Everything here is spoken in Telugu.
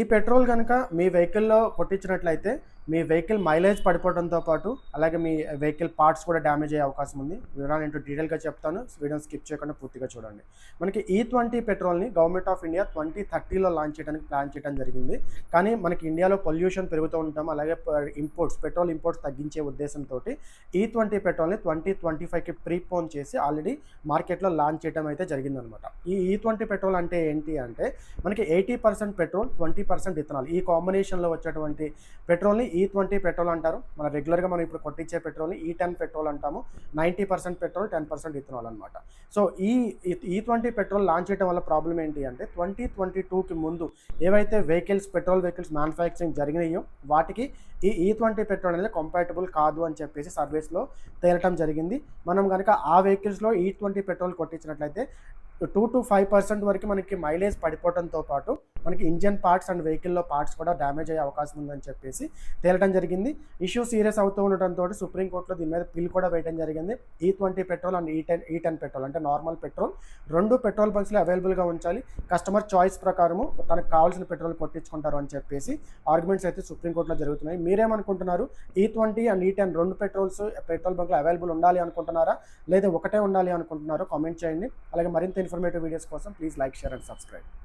ఈ పెట్రోల్ కనుక మీ వెహికల్లో కొట్టించినట్లయితే మీ వెహికల్ మైలేజ్ పడిపోవడంతో పాటు అలాగే మీ వెహికల్ పార్ట్స్ కూడా డ్యామేజ్ అయ్యే అవకాశం ఉంది. వివరాలు ఏంటో డీటెయిల్గా చెప్తాను. వీడియోని స్కిప్ చేయకుండా పూర్తిగా చూడండి. మనకి ఈ ట్వంటీ పెట్రోల్ని గవర్నమెంట్ ఆఫ్ ఇండియా ట్వంటీ థర్టీలో లాంచ్ చేయడానికి ప్లాన్ చేయడం జరిగింది. కానీ మనకి ఇండియాలో పొల్యూషన్ పెరుగుతూ ఉంటాం అలాగే ఇంపోర్ట్స్ పెట్రోల్ ఇంపోర్ట్స్ తగ్గించే ఉద్దేశంతో ఈ e ట్వంటీ పెట్రోల్ని ట్వంటీ ట్వంటీ ఫైవ్కి ప్రీపోన్ చేసి ఆల్రెడీ మార్కెట్లో లాంచ్ చేయడం అయితే జరిగిందనమాట. ఈ ఈ ట్వంటీ పెట్రోల్ అంటే ఏంటి అంటే మనకి eighty percent petrol twenty percent ethanol. ఈ కాంబినేషన్లో వచ్చేటువంటి పెట్రోల్ని ఈ ట్వంటీ పెట్రోల్ అంటారు. మన రెగ్యులర్గా మనం ఇప్పుడు కొట్టించే పెట్రోల్ని ఈ టెన్ పెట్రోల్ అంటాము. Ninety percent petrol ten percent ethanol అనమాట సో ఈ ఈ ట్వంటీ పెట్రోల్ లాంచ్ చేయడం వల్ల ప్రాబ్లం ఏంటి అంటే ట్వంటీ ట్వంటీ టూకి ముందు ఏవైతే వెహికల్స్ పెట్రోల్ వెహికల్స్ మ్యానుఫ్యాక్చరింగ్ జరిగినాయో వాటికి ఈ ఈ ట్వంటీ పెట్రోల్ అనేది కంపాటబుల్ కాదు అని చెప్పేసి సర్వీస్లో తేలటం జరిగింది. మనం కనుక ఆ వెహికల్స్లో ఈ ట్వంటీ పెట్రోల్ కొట్టించినట్లయితే టూ టు ఫైవ్ పర్సెంట్ వరకు మనకి మైలేజ్ పడిపోవడంతో పాటు మనకి ఇంజన్ పార్ట్స్ అండ్ వెహికల్లో పార్ట్స్ కూడా డ్యామేజ్ అయ్యే అవకాశం ఉందని చెప్పేసి తేలడం జరిగింది. ఇష్యూ సీరియస్ అవుతూ ఉండటంతో సుప్రీంకోర్టులో దీని మీద బిల్ కూడా వేయడం జరిగింది. E ఈ twenty petrol and E ten E ten petrol అంటే నార్మల్ పెట్రోల్. రెండు పెట్రోల్ బంక్స్లో అవైలబుల్గా ఉంచాలి. కస్టమర్ చాయిస్ ప్రకారము తనకు కావాల్సిన పెట్రోల్ కొట్టించుకుంటారు అని చెప్పేసి ఆర్గ్యుమెంట్స్ అయితే సుప్రీంకోర్టులో జరుగుతున్నాయి. మీరేమనుకుంటున్నారు? E E twenty and e E ten రెండు పెట్రోల్స్ పెట్రోల్ బంక్లో అవైలబుల్ ఉండాలి అనుకుంటున్నారా? లేదా ఒకటే ఉండాలి అనుకుంటున్నారో కామెంట్ చేయండి. అలాగే మరింత ఇన్ఫర్మేటివ్ వీడియోస్ కోసం please like share and subscribe